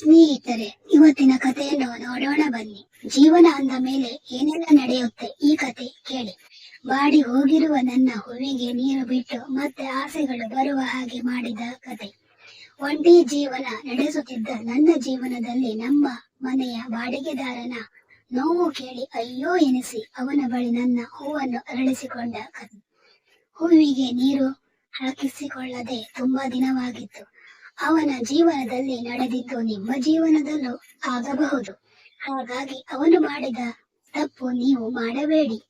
ಸ್ನೇಹಿತರೆ, ಇವತ್ತಿನ ಕಥೆಯನ್ನು ನೋಡೋಣ ಬನ್ನಿ. ಜೀವನ ಅಂದ ಮೇಲೆ ಏನೆಲ್ಲ ನಡೆಯುತ್ತೆ ಈ ಕತೆ ಕೇಳಿ. ಬಾಡಿ ಹೋಗಿರುವ ನನ್ನ ಹೂವಿಗೆ ನೀರು ಬಿಟ್ಟು ಮತ್ತೆ ಆಸೆಗಳು ಬರುವ ಹಾಗೆ ಮಾಡಿದ ಕತೆ ಒಂಟಿ ಜೀವನ ನಡೆಸುತ್ತಿದ್ದ ನನ್ನ ಜೀವನದಲ್ಲಿ ನಮ್ಮ ಮನೆಯ ಬಾಡಿಗೆದಾರನ ನೋವು ಕೇಳಿ ಅಯ್ಯೋ ಎನಿಸಿ ಅವನ ಬಳಿ ನನ್ನ ಹೂವನ್ನು ಅರಳಿಸಿಕೊಂಡ ಕತೆ ಹೂವಿಗೆ ನೀರು ಹಾಕಿಸಿಕೊಳ್ಳದೆ ತುಂಬಾ ದಿನವಾಗಿತ್ತು. ಅವನ ಜೀವನದಲ್ಲಿ ನಡೆದಿದ್ದು ನಿಮ್ಮ ಜೀವನದಲ್ಲೂ ಆಗಬಹುದು. ಹಾಗಾಗಿ ಅವನು ಮಾಡಿದ ತಪ್ಪು ನೀವು ಮಾಡಬೇಡಿ.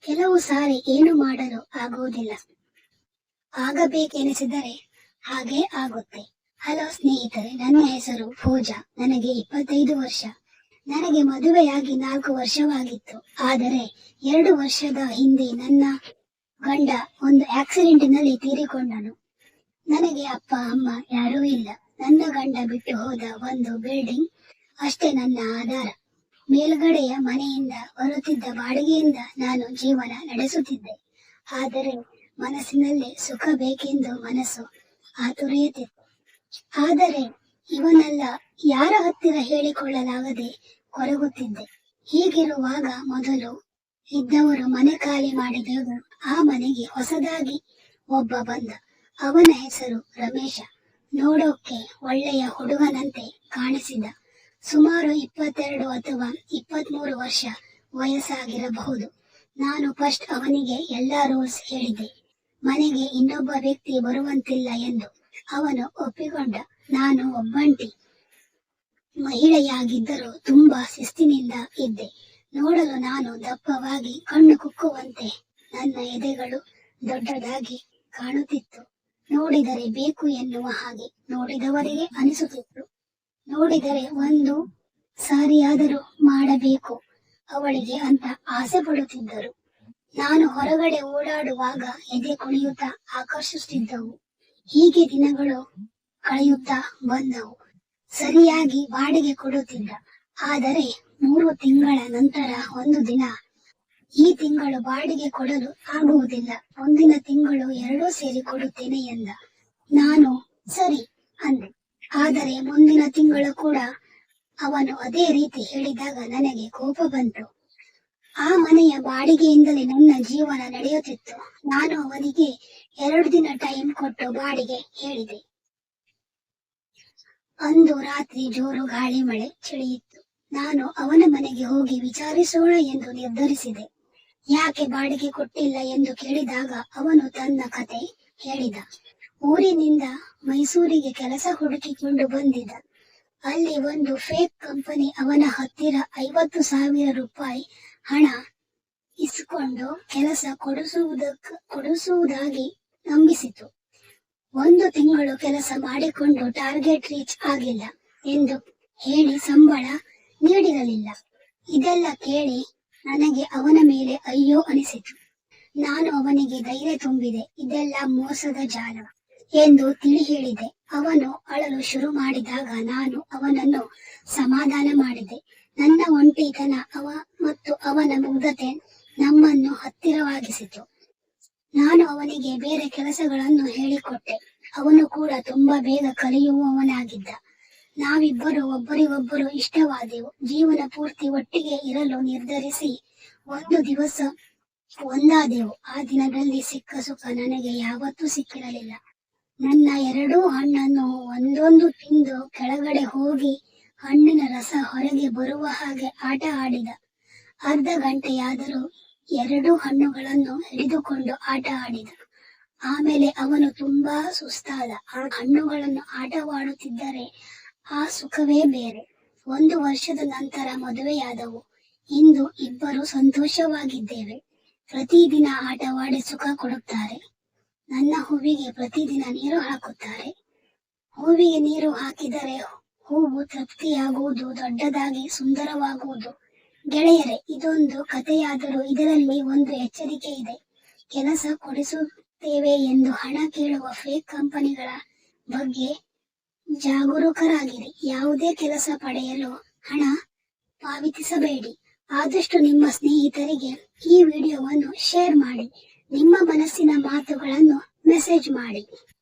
ಕೆಲವು ಸಾರಿ ಏನು ಮಾಡಲು ಆಗುವುದಿಲ್ಲ. ಆಗಬೇಕೆನಿಸಿದರೆ ಹಾಗೆ ಆಗುತ್ತೆ. ಹಲೋ ಸ್ನೇಹಿತರೆ, ನನ್ನ ಹೆಸರು ಪೂಜಾ. ನನಗೆ ಇಪ್ಪತ್ತೈದು ವರ್ಷ. ನನಗೆ ಮದುವೆಯಾಗಿ ನಾಲ್ಕು ವರ್ಷವಾಗಿತ್ತು. ಆದರೆ ಎರಡು ವರ್ಷದ ಹಿಂದೆ ನನ್ನ ಗಂಡ ಒಂದು ಆಕ್ಸಿಡೆಂಟ್ನಲ್ಲಿ ತೀರಿಕೊಂಡನು. ನನಗೆ ಅಪ್ಪ, ಅಮ್ಮ ಯಾರೂ ಇಲ್ಲ. ನನ್ನ ಗಂಡ ಬಿಟ್ಟು ಹೋದ ಒಂದು ಬಿಲ್ಡಿಂಗ್ ಅಷ್ಟೇ ನನ್ನ ಆಧಾರ. ಮೇಲ್ಗಡೆಯ ಮನೆಯಿಂದ ಬರುತ್ತಿದ್ದ ಬಾಡಿಗೆಯಿಂದ ನಾನು ಜೀವನ ನಡೆಸುತ್ತಿದ್ದೆ. ಆದರೆ ಮನಸ್ಸಿನಲ್ಲಿ ಸುಖ ಬೇಕೆಂದು ಮನಸ್ಸು ಆತುರೆಯುತ್ತಿತ್ತು. ಆದರೆ ಇವನೆಲ್ಲ ಯಾರ ಹತ್ತಿರ ಹೇಳಿಕೊಳ್ಳಲಾಗದೆ ಕೊರಗುತ್ತಿದ್ದೆ. ಹೀಗಿರುವಾಗ ಮೊದಲು ಇದ್ದವರು ಮನೆ ಖಾಲಿ ಮಾಡಿದಾಗ ಆ ಮನೆಗೆ ಹೊಸದಾಗಿ ಒಬ್ಬ ಬಂದ. ಅವನ ಹೆಸರು ರಮೇಶ. ನೋಡೋಕೆ ಒಳ್ಳೆಯ ಹುಡುಗನಂತೆ ಕಾಣಿಸಿದ. ಸುಮಾರು ಇಪ್ಪತ್ತೆರಡು ಅಥವಾ ಇಪ್ಪತ್ಮೂರು ವರ್ಷ ವಯಸ್ಸಾಗಿರಬಹುದು. ನಾನು ಫಸ್ಟ್ ಅವನಿಗೆ ಎಲ್ಲಾ ರೂಲ್ಸ್ ಹೇಳಿದೆ. ಮನೆಗೆ ಇನ್ನೊಬ್ಬ ವ್ಯಕ್ತಿ ಬರುವಂತಿಲ್ಲ ಎಂದು ಅವನು ಒಪ್ಪಿಕೊಂಡ. ನಾನು ಒಬ್ಬಂಟಿ. ಮಹಿಳೆಯಾಗಿದ್ದರೂ ತುಂಬಾ ಶಿಸ್ತಿನಿಂದ ಇದ್ದೆ. ನೋಡಲು ನಾನು ದಪ್ಪವಾಗಿ ಕಣ್ಣು ಕುಕ್ಕುವಂತೆ ನನ್ನ ಎದೆಗಳು ದೊಡ್ಡದಾಗಿ ಕಾಣುತ್ತಿತ್ತು. ನೋಡಿದರೆ ಬೇಕು ಎನ್ನುವ ಹಾಗೆ ನೋಡಿದವರಿಗೆ ಅನಿಸುತ್ತಿತ್ತು. ನೋಡಿದರೆ ಒಂದು ಸಾರಿಯಾದರೂ ಮಾಡಬೇಕು. ಅವಳಿಗೆ ಅಂತ ಆಸೆ ಪಡುತ್ತಿದ್ದರು. ನಾನು ಹೊರಗಡೆ ಓಡಾಡುವಾಗ ಎದೆ ಕುಣಿಯುತ್ತಾ ಆಕರ್ಷಿಸುತ್ತಿದ್ದವು. ಹೀಗೆ ದಿನಗಳು ಕಳೆಯುತ್ತಾ ಬಂದವು. ಸರಿಯಾಗಿ ಬಾಡಿಗೆ ಕೊಡುತ್ತಿದ್ದ. ಆದರೆ ಮೂರು ತಿಂಗಳ ನಂತರ ಒಂದು ದಿನ ಈ ತಿಂಗಳು ಬಾಡಿಗೆ ಕೊಡಲು ಆಗುವುದಿಲ್ಲ. ಮುಂದಿನ ತಿಂಗಳು ಎರಡೂ ಸೇರಿ ಕೊಡುತ್ತೇನೆ ಎಂದ. ನಾನು, ಸರಿ, ಅಂದೆ. ಆದರೆ ಮುಂದಿನ ತಿಂಗಳು ಕೂಡ ಅವನು ಅದೇ ರೀತಿ ಹೇಳಿದಾಗ ನನಗೆ ಕೋಪ ಬಂತು. ಆ ಮನೆಯ ಬಾಡಿಗೆಯಿಂದಲೇ ನನ್ನ ಜೀವನ ನಡೆಯುತ್ತಿತ್ತು. ನಾನು ಅವನಿಗೆ ಎರಡು ದಿನ ಟೈಮ್ ಕೊಟ್ಟು ಬಾಡಿಗೆ ಹೇಳಿದೆ. ಅಂದು ರಾತ್ರಿ ಜೋರು ಗಾಳಿ ಮಳೆ ಚಳಿಯಿತ್ತು ನಾನು ಅವನ ಮನೆಗೆ ಹೋಗಿ ವಿಚಾರಿಸೋಣ ಎಂದು ನಿರ್ಧರಿಸಿದೆ. ಯಾಕೆ ಬಾಡಿಗೆ ಕೊಟ್ಟಿಲ್ಲ ಎಂದು ಕೇಳಿದಾಗ ಅವನು ತನ್ನ ಕತೆ ಹೇಳಿದ. ಊರಿನಿಂದ ಮೈಸೂರಿಗೆ ಕೆಲಸ ಹುಡುಕಿಕೊಂಡು ಬಂದಿದ್ದ. ಅಲ್ಲಿ ಒಂದು ಫೇಕ್ ಕಂಪನಿ ಅವನ ಹತ್ತಿರ ಐವತ್ತು ಸಾವಿರ ರೂಪಾಯಿ ಹಣ ಇಸ್ಕೊಂಡು ಕೆಲಸ ಕೊಡಿಸುವುದಕ್ಕ ಕೊಡಿಸುವುದಾಗಿ ನಂಬಿಸಿತು. ಒಂದು ತಿಂಗಳು ಕೆಲಸ ಮಾಡಿಕೊಂಡು ಟಾರ್ಗೆಟ್ ರೀಚ್ ಆಗಿಲ್ಲ ಎಂದು ಹೇಳಿ ಸಂಬಳ ನೀಡಿರಲಿಲ್ಲ. ಇದೆಲ್ಲ ಕೇಳಿ ನನಗೆ ಅವನ ಮೇಲೆ ಅಯ್ಯೋ ಅನಿಸಿತು. ನಾನು ಅವನಿಗೆ ಧೈರ್ಯ ತುಂಬಿದೆ, ಇದೆಲ್ಲ ಮೋಸದ ಜಾಲ ಎಂದು ತಿಳಿ ಹೇಳಿದೆ. ಅವನು ಅಳಲು ಶುರು ಮಾಡಿದಾಗ ನಾನು ಅವನನ್ನು ಸಮಾಧಾನ ಮಾಡಿದೆ. ನನ್ನ ಒಂಟಿತನ ಅವ ಮತ್ತು ಅವನ ಮುಗ್ಧತೆ ನಮ್ಮನ್ನು ಹತ್ತಿರವಾಗಿಸಿತು. ನಾನು ಅವನಿಗೆ ಬೇರೆ ಕೆಲಸಗಳನ್ನು ಹೇಳಿಕೊಟ್ಟೆ. ಅವನು ಕೂಡ ತುಂಬಾ ಬೇಗ ಕಲಿಯುವವನಾಗಿದ್ದ. ನಾವಿಬ್ಬರು ಒಬ್ಬರಿಗೊಬ್ಬರು ಇಷ್ಟವಾದೆವು. ಜೀವನ ಪೂರ್ತಿ ಒಟ್ಟಿಗೆ ಇರಲು ನಿರ್ಧರಿಸಿ ಒಂದು ದಿವಸ ಒಂದಾದೆವು. ಆ ದಿನದಲ್ಲಿ ಸಿಕ್ಕ ಸುಖ ನನಗೆ ಯಾವತ್ತೂ ಸಿಕ್ಕಿರಲಿಲ್ಲ. ನನ್ನ ಎರಡೂ ಹಣ್ಣನ್ನು ಒಂದೊಂದು ತಿಂದು ಕೆಳಗಡೆ ಹೋಗಿ ಹಣ್ಣಿನ ರಸ ಹೊರಗೆ ಬರುವ ಹಾಗೆ ಆಟ ಆಡಿದ. ಅರ್ಧ ಗಂಟೆಯಾದರೂ ಎರಡು ಹಣ್ಣುಗಳನ್ನು ಹಿಡಿದುಕೊಂಡು ಆಟ ಆಡಿದ. ಆಮೇಲೆ ಅವನು ತುಂಬಾ ಸುಸ್ತಾದ. ಆ ಹಣ್ಣುಗಳನ್ನು ಆಟವಾಡುತ್ತಿದ್ದರೆ ಆ ಸುಖವೇ ಬೇರೆ. ಒಂದು ವರ್ಷದ ನಂತರ ಮದುವೆಯಾದವು. ಇಂದು ಇಬ್ಬರು ಸಂತೋಷವಾಗಿದ್ದೇವೆ. ಪ್ರತಿದಿನ ಆಟವಾಡಿ ಸುಖ ಕೊಡುತ್ತಾರೆ. ನನ್ನ ಹೂವಿಗೆ ಪ್ರತಿದಿನ ನೀರು ಹಾಕುತ್ತಾರೆ. ಹೂವಿಗೆ ನೀರು ಹಾಕಿದರೆ ಹೂವು ತೃಪ್ತಿಯಾಗುವುದು, ದೊಡ್ಡದಾಗಿ ಸುಂದರವಾಗುವುದು. ಗೆಳೆಯರೆ, ಇದೊಂದು ಕಥೆಯಾದರೂ ಇದರಲ್ಲಿ ಒಂದು ಎಚ್ಚರಿಕೆ ಇದೆ. ಕೆಲಸ ಕೊಡಿಸುತ್ತೇವೆ ಎಂದು ಹಣ ಕೇಳುವ ಫೇಕ್ ಕಂಪನಿಗಳ ಬಗ್ಗೆ ಜಾಗರೂಕರಾಗಿರಿ. ಯಾವುದೇ ಕೆಲಸ ಪಡೆಯಲು ಹಣ ಪಾವತಿಸಬೇಡಿ. ಆದಷ್ಟು ನಿಮ್ಮ ಸ್ನೇಹಿತರಿಗೆ ಈ ವಿಡಿಯೋವನ್ನು ಶೇರ್ ಮಾಡಿ. ನಿಮ್ಮ ಮನಸ್ಸಿನ ಮಾತುಗಳನ್ನು ಮೆಸೇಜ್ ಮಾಡಿ.